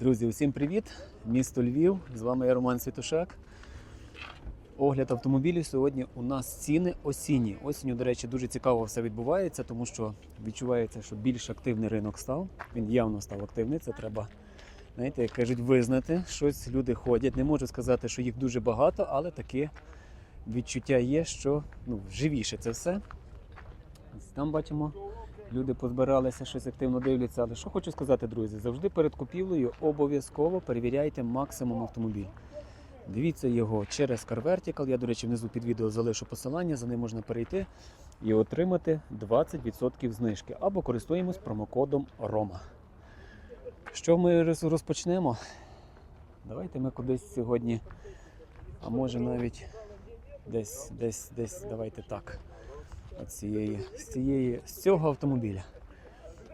Друзі, усім привіт! Місто Львів. З вами я Роман Світушак. Огляд автомобілів сьогодні у нас ціни осінні. Осінню, до речі, дуже цікаво все відбувається, тому що відчувається, що більш активний ринок став. Він явно став активний. Це треба, знаєте, як кажуть, визнати. Щось люди ходять. Не можу сказати, що їх дуже багато, але таке відчуття є, що ну, живіше це все. Там бачимо, люди позбиралися, щось активно дивляться. Але що хочу сказати, друзі, завжди перед купівлею обов'язково перевіряйте максимум автомобіль. Дивіться його через Car Vertical. Я, до речі, внизу під відео залишу посилання, за ним можна перейти і отримати 20% знижки. Або користуємось промокодом ROMA. Що ми розпочнемо? Давайте ми кудись сьогодні, а може навіть десь, десь, десь, давайте так. Цієї, з, цієї, з цього автомобіля.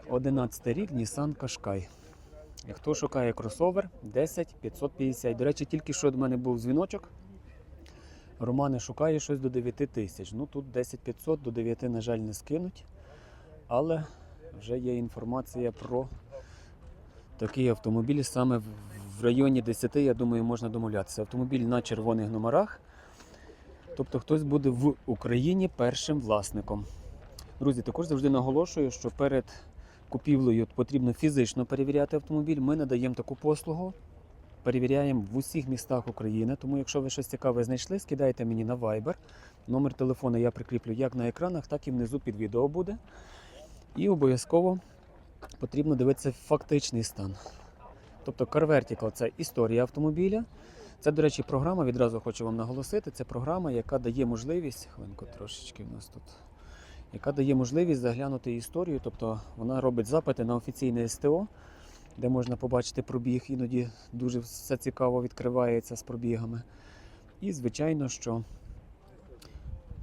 11 рік Nissan Qashqai. Хто шукає кросовер 10 550. До речі, тільки що до мене був дзвіночок. Романе шукає щось до 9 тисяч. Ну тут 10 500 до 9, на жаль, не скинуть. Але вже є інформація про такий автомобіль. Саме в районі 10, я думаю, можна домовлятися. Автомобіль на червоних номерах. Тобто хтось буде в Україні першим власником. Друзі, також завжди наголошую, що перед купівлею потрібно фізично перевіряти автомобіль. Ми надаємо таку послугу. Перевіряємо в усіх містах України. Тому, якщо ви щось цікаве знайшли, скидайте мені на Viber. Номер телефону я прикріплю як на екранах, так і внизу під відео буде. І обов'язково потрібно дивитися фактичний стан. Тобто Car Vertical – це історія автомобіля. Це, до речі, програма, відразу хочу вам наголосити. Це програма, яка дає можливість, хвилинку трошечки в нас тут, яка дає можливість заглянути історію. Тобто вона робить запити на офіційне СТО, де можна побачити пробіг. Іноді дуже все цікаво відкривається з пробігами. І, звичайно, що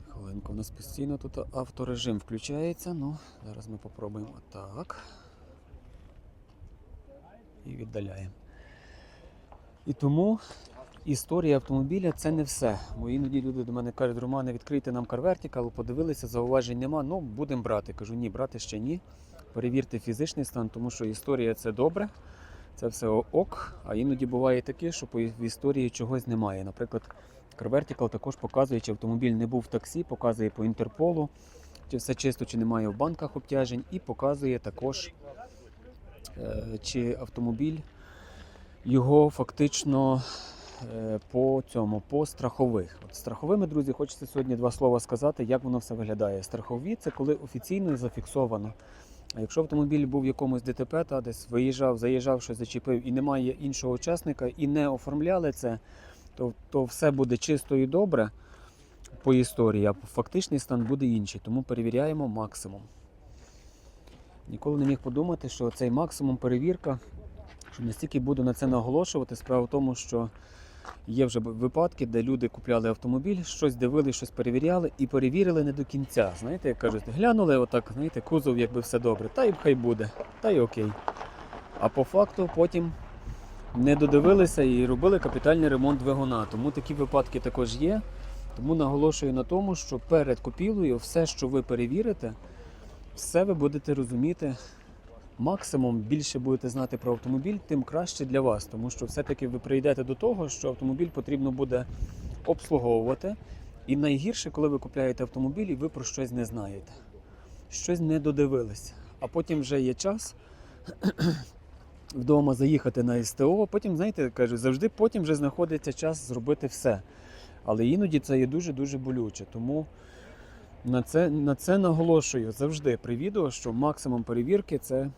хвилинку, у нас постійно тут авторежим включається. Ну, зараз ми попробуємо так. І віддаляємо. І тому історія автомобіля це не все. Бо іноді люди до мене кажуть, Романе, відкрийте нам Vertical, подивилися, зауважень нема. Ну, будемо брати. Кажу, ні, брати ще ні. Перевірте фізичний стан, тому що історія це добре, це все ок. А іноді буває таке, що в історії чогось немає. Наприклад, Vertical також показує, чи автомобіль не був в таксі, показує по Інтерполу, чи все чисто, чи немає в банках обтяжень, і показує також, е, чи автомобіль його фактично по цьому, по страхових. От страховими, друзі, хочеться сьогодні два слова сказати, як воно все виглядає. Страхові це коли офіційно зафіксовано. А якщо автомобіль був в якомусь ДТП, та десь виїжджав, заїжджав, щось зачепив і немає іншого учасника, і не оформляли це, то, то все буде чисто і добре по історії, а фактичний стан буде інший. Тому перевіряємо максимум. Ніколи не міг подумати, що цей максимум перевірка що настільки буду на це наголошувати. Справа в тому, що є вже випадки, де люди купляли автомобіль, щось дивили, щось перевіряли і перевірили не до кінця. Знаєте, як кажуть, глянули отак, знаєте, кузов, якби все добре, та й хай буде, та й окей. А по факту потім не додивилися і робили капітальний ремонт двигуна. Тому такі випадки також є. Тому наголошую на тому, що перед купівлею все, що ви перевірите, все ви будете розуміти максимум більше будете знати про автомобіль, тим краще для вас, тому що все-таки ви прийдете до того, що автомобіль потрібно буде обслуговувати. І найгірше, коли ви купляєте автомобіль і ви про щось не знаєте, щось не додивилися. А потім вже є час вдома заїхати на СТО. Потім, знаєте, кажу, завжди потім вже знаходиться час зробити все. Але іноді це є дуже-дуже болюче. Тому на це, на це наголошую завжди при відео, що максимум перевірки це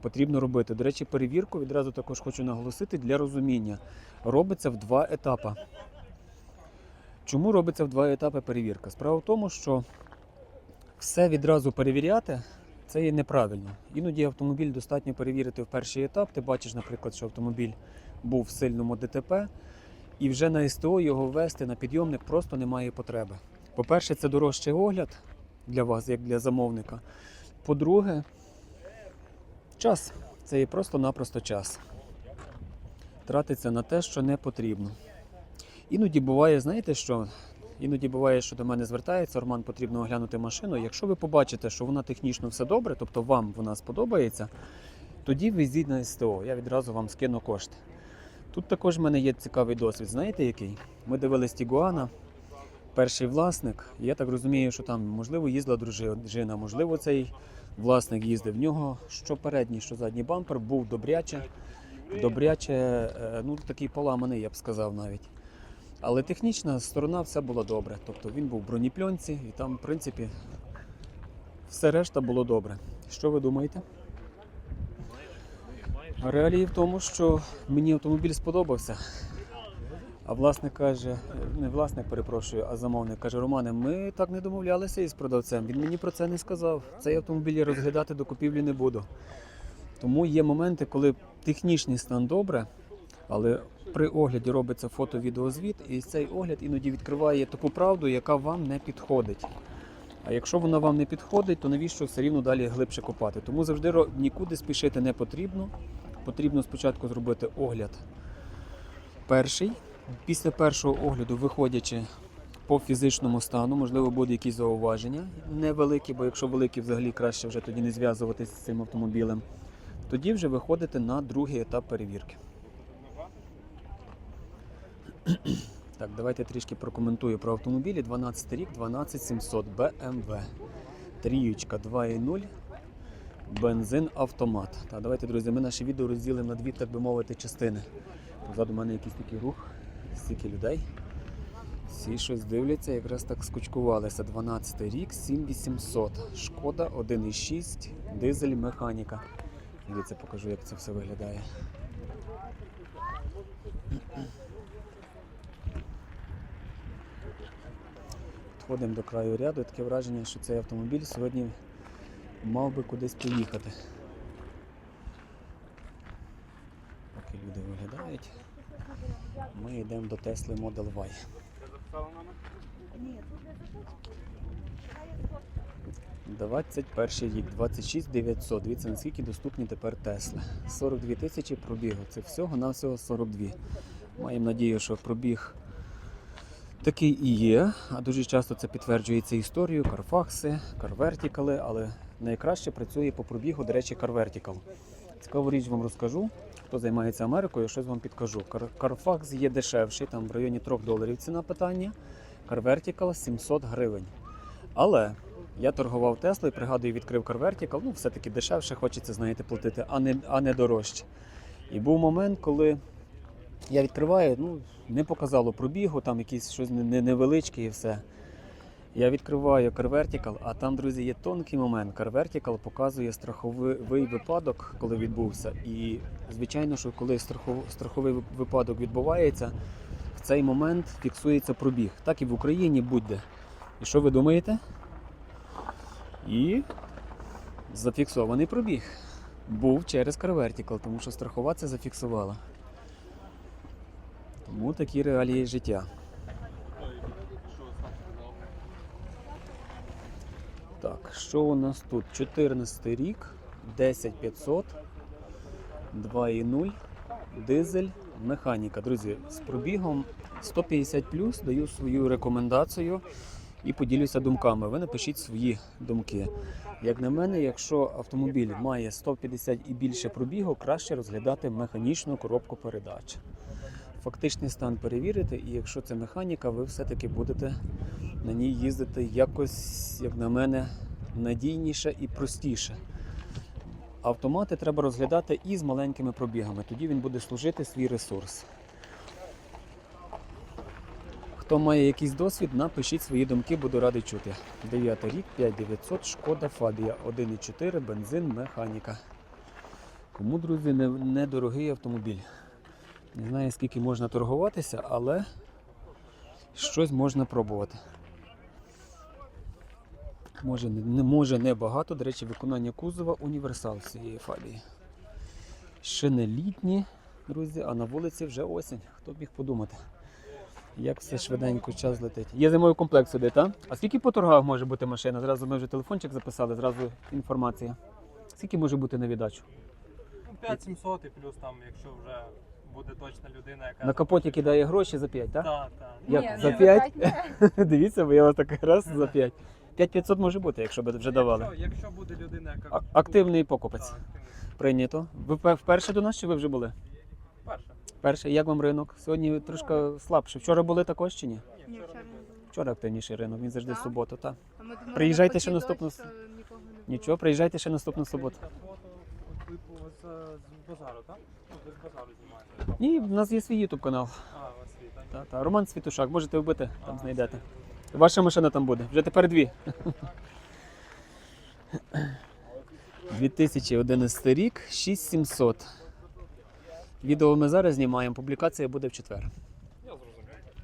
потрібно робити. До речі, перевірку відразу також хочу наголосити для розуміння. Робиться в два етапи. Чому робиться в два етапи перевірка? Справа в тому, що все відразу перевіряти це є неправильно. Іноді автомобіль достатньо перевірити в перший етап. Ти бачиш, наприклад, що автомобіль був в сильному ДТП, і вже на СТО його ввести на підйомник просто немає потреби. По-перше, це дорожчий огляд для вас, як для замовника. По-друге, час. Це є просто-напросто час. Тратиться на те, що не потрібно. Іноді буває, знаєте що? Іноді буває, що до мене звертається, Роман, потрібно оглянути машину. Якщо ви побачите, що вона технічно все добре, тобто вам вона сподобається, тоді везіть на СТО, я відразу вам скину кошти. Тут також в мене є цікавий досвід. Знаєте який? Ми дивились Тігуана, перший власник. Я так розумію, що там, можливо, їздила дружина, можливо, цей власник їздив. В нього що передній, що задній бампер був добряче. Добряче, е, ну такий поламаний, я б сказав навіть. Але технічна сторона все було добре. Тобто він був в бронепльонці і там, в принципі, все решта було добре. Що ви думаєте? Реалії в тому, що мені автомобіль сподобався. А власник каже, не власник, перепрошую, а замовник каже: Романе, ми так не домовлялися із продавцем. Він мені про це не сказав. Цей автомобіль я розглядати до купівлі не буду. Тому є моменти, коли технічний стан добре, але при огляді робиться фото-відеозвіт, і цей огляд іноді відкриває таку правду, яка вам не підходить. А якщо вона вам не підходить, то навіщо все рівно далі глибше копати? Тому завжди нікуди спішити не потрібно. Потрібно спочатку зробити огляд перший. Після першого огляду, виходячи по фізичному стану, можливо, буде якісь зауваження невеликі, бо якщо великі, взагалі краще вже тоді не зв'язуватися з цим автомобілем. Тоді вже виходите на другий етап перевірки. Так, давайте трішки прокоментую про автомобілі. 12 рік, 12700 BMW. Тріючка 2.0. Бензин автомат. Так, давайте, друзі, ми наше відео розділимо на дві, так би мовити, частини. Позаду мене якийсь такий рух, стільки людей. Всі щось дивляться, якраз так скучкувалися. 12 рік, 7800. Шкода 1.6, дизель, механіка. Дивіться, покажу, як це все виглядає. Підходимо до краю ряду. Таке враження, що цей автомобіль сьогодні мав би кудись поїхати. Поки люди виглядають, ми йдемо до Tesla Model Y. 21 рік, 26 900. Дивіться, наскільки доступні тепер Тесли. 42 тисячі пробігу. Це всього на всього 42. Маємо надію, що пробіг такий і є. А дуже часто це підтверджується історією, карфакси, карвертікали, але найкраще працює по пробігу, до речі, карвертікал. Цікаву річ вам розкажу. Хто займається Америкою, щось вам підкажу. Carfax є дешевший, там в районі 3 доларів ціна питання. CarVertical 700 гривень. Але я торгував Теслою, пригадую, відкрив CarVertical, ну все-таки дешевше хочеться, знаєте, платити, а не, а не дорожче. І був момент, коли я відкриваю, ну, не показало пробігу, там якісь щось не- не- невеличке і все. Я відкриваю CarVertical, а там, друзі, є тонкий момент. CarVertical показує страховий випадок, коли відбувся. І звичайно, що коли страховий випадок відбувається, в цей момент фіксується пробіг. Так і в Україні будь-де. І що ви думаєте? І зафіксований пробіг. Був через CarVertical, тому що страхова це зафіксувала. Тому такі реалії життя. Так, що у нас тут? 14 рік, 10500, 2.0, дизель, механіка. Друзі, з пробігом 150 даю свою рекомендацію і поділюся думками. Ви напишіть свої думки. Як на мене, якщо автомобіль має 150 і більше пробігу, краще розглядати механічну коробку передач. Фактичний стан перевірити, і якщо це механіка, ви все-таки будете на ній їздити якось, як на мене, надійніше і простіше. Автомати треба розглядати і з маленькими пробігами, тоді він буде служити свій ресурс. Хто має якийсь досвід, напишіть свої думки, буду радий чути. 9 рік, 5900, шкода Фабія, 1,4, бензин, механіка. Кому, друзі, недорогий автомобіль. Не знаю, скільки можна торгуватися, але щось можна пробувати. Може, не, може не багато. До речі, виконання кузова універсал цієї фабії. Ще не літні, друзі, а на вулиці вже осінь. Хто б міг подумати? Як все швиденько час летить. Є зимовий комплект сюди, так? А скільки по торгах може бути машина? Зразу ми вже телефончик записали, зразу інформація. Скільки може бути на віддачу? 5700 і плюс там, якщо вже буде точна людина, яка На капоті кидає гроші за 5, так? Так, так. Як, Ні, за не 5? Дивіться, бо я вас так раз за 5. 5500 може бути, якщо б вже давали. Якщо, якщо буде людина, яка А- Активний покупець. Так, активний. Прийнято. Ви впе- вперше до нас чи ви вже були? Перше. Перше, як вам ринок? Сьогодні трошки слабше. Вчора були також чи ні? Ні, вчора не було. Вчора активніший ринок, він завжди Так? суботу. Та. А ми думали, Приїжджайте ще ході наступну дощ, с- то нікого не було. Нічого, приїжджайте ще наступну суботу. Фото типу з, з базару, так? Ні, в нас є свій ютуб канал. А, у вас свій, так? Та, та. Роман Світушак, можете вбити, там знайдете. Ваша машина там буде. Вже тепер дві. 2011 рік, 6700. Відео ми зараз знімаємо, публікація буде в четвер.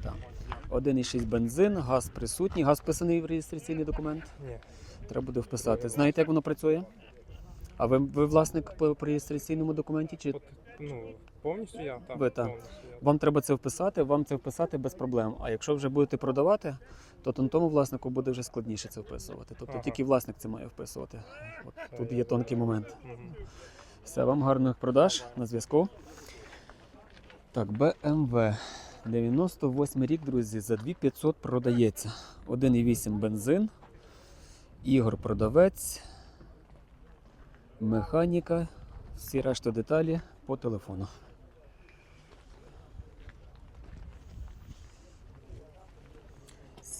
Так. 1,6 бензин, газ присутній, газ вписаний в реєстраційний документ. Ні. Треба буде вписати. Знаєте, як воно працює? А ви, ви власник по, по реєстраційному документі? Чи ну, повністю я? Так, Ви, так. повністю я. вам треба це вписати? Вам це вписати без проблем. А якщо вже будете продавати, то тому власнику буде вже складніше це вписувати. Тобто Ага. тільки власник це має вписувати. От тут є тонкий момент. Мгм. Все, вам гарних продаж на зв'язку. Так, BMW. 98 рік, друзі, за 2500 продається. 1,8 бензин. Ігор продавець. Механіка. Всі решта деталі по телефону.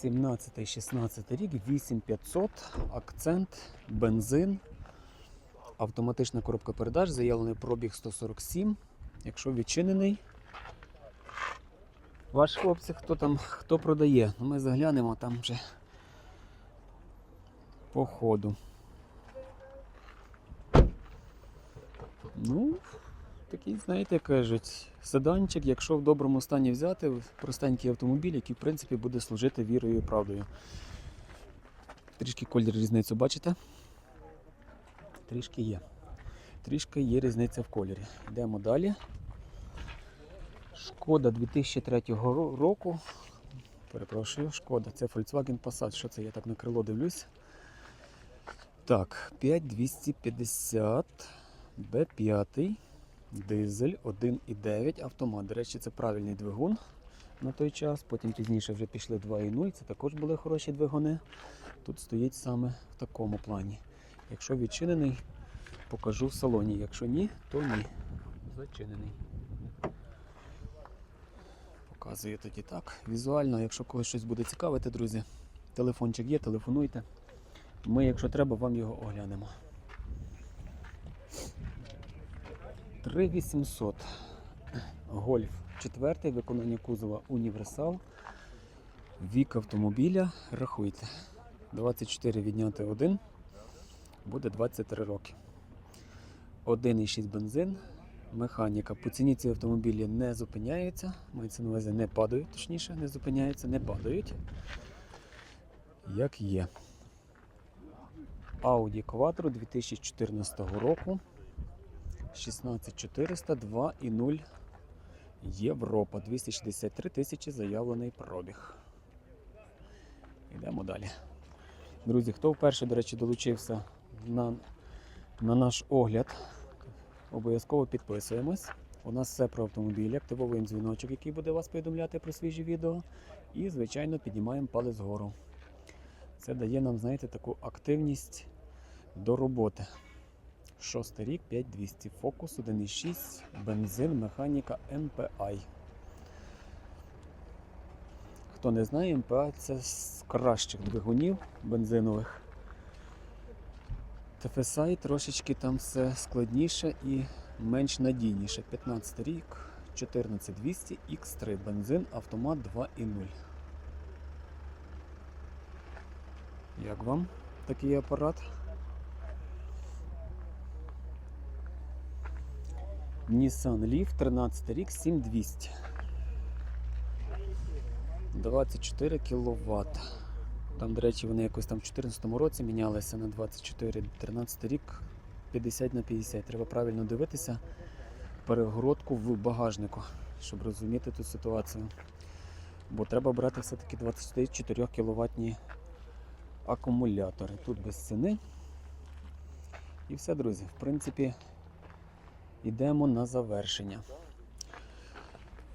Сімнадцятий, 16 рік, 8500, акцент, бензин, автоматична коробка передач, заявлений пробіг 147. Якщо відчинений. Ваш хлопці, хто там, хто продає? Ну, ми заглянемо там вже по ходу. Ну, такий, знаєте, кажуть, седанчик, якщо в доброму стані взяти, простенький автомобіль, який, в принципі, буде служити вірою і правдою. Трішки колір різницю бачите? Трішки є. Трішки є різниця в кольорі. Йдемо далі. Шкода 2003 року. Перепрошую, шкода. Це Volkswagen Passat. Що це? Я так на крило дивлюсь. Так, 5250 B5. Дизель 1,9 автомат. До речі, це правильний двигун на той час. Потім пізніше вже пішли 2,0. Це також були хороші двигуни. Тут стоїть саме в такому плані. Якщо відчинений, покажу в салоні. Якщо ні, то ні. Зачинений. Показую тоді так. Візуально, якщо когось щось буде цікавити, друзі, телефончик є, телефонуйте. Ми, якщо треба, вам його оглянемо. 3800. Гольф 4, виконання кузова універсал. Вік автомобіля, рахуйте. 24 відняти 1 буде 23 роки. 1,6 бензин, механіка. По ціні ці автомобілі не зупиняються. Мається на увазі не падають, точніше, не зупиняються, не падають. Як є. Audi Quattro 2014 року. 16400 2,0 Європа. 263 тисячі заявлений пробіг. Йдемо далі. Друзі, хто вперше, до речі, долучився на, на наш огляд, обов'язково підписуємось. У нас все про автомобілі, активовуємо дзвіночок, який буде вас повідомляти про свіжі відео. І, звичайно, піднімаємо палець вгору. Це дає нам, знаєте, таку активність до роботи. Шостий рік, 5200, фокус 1,6, бензин, механіка MPI. Хто не знає, МПА це з кращих двигунів бензинових. TFSI трошечки там все складніше і менш надійніше. 15 рік, 14200 X3, бензин, автомат 2.0. Як вам такий апарат? Nissan Leaf 13 рік 7200. 24 кВт. Там, до речі, вони якось там в 2014 році мінялися на 24, 13 рік 50 на 50. Треба правильно дивитися перегородку в багажнику, щоб розуміти ту ситуацію. Бо треба брати все-таки 24 кВт акумулятори. Тут без ціни. І все, друзі. В принципі, йдемо на завершення.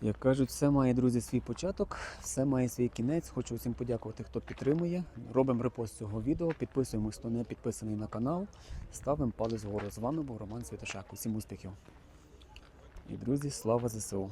Як кажуть, все має, друзі, свій початок, все має свій кінець. Хочу всім подякувати, хто підтримує. Робимо репост цього відео, підписуємось, хто не підписаний на канал, ставимо палець вгору. З вами був Роман Святошак. Усім успіхів. І, друзі, слава ЗСУ!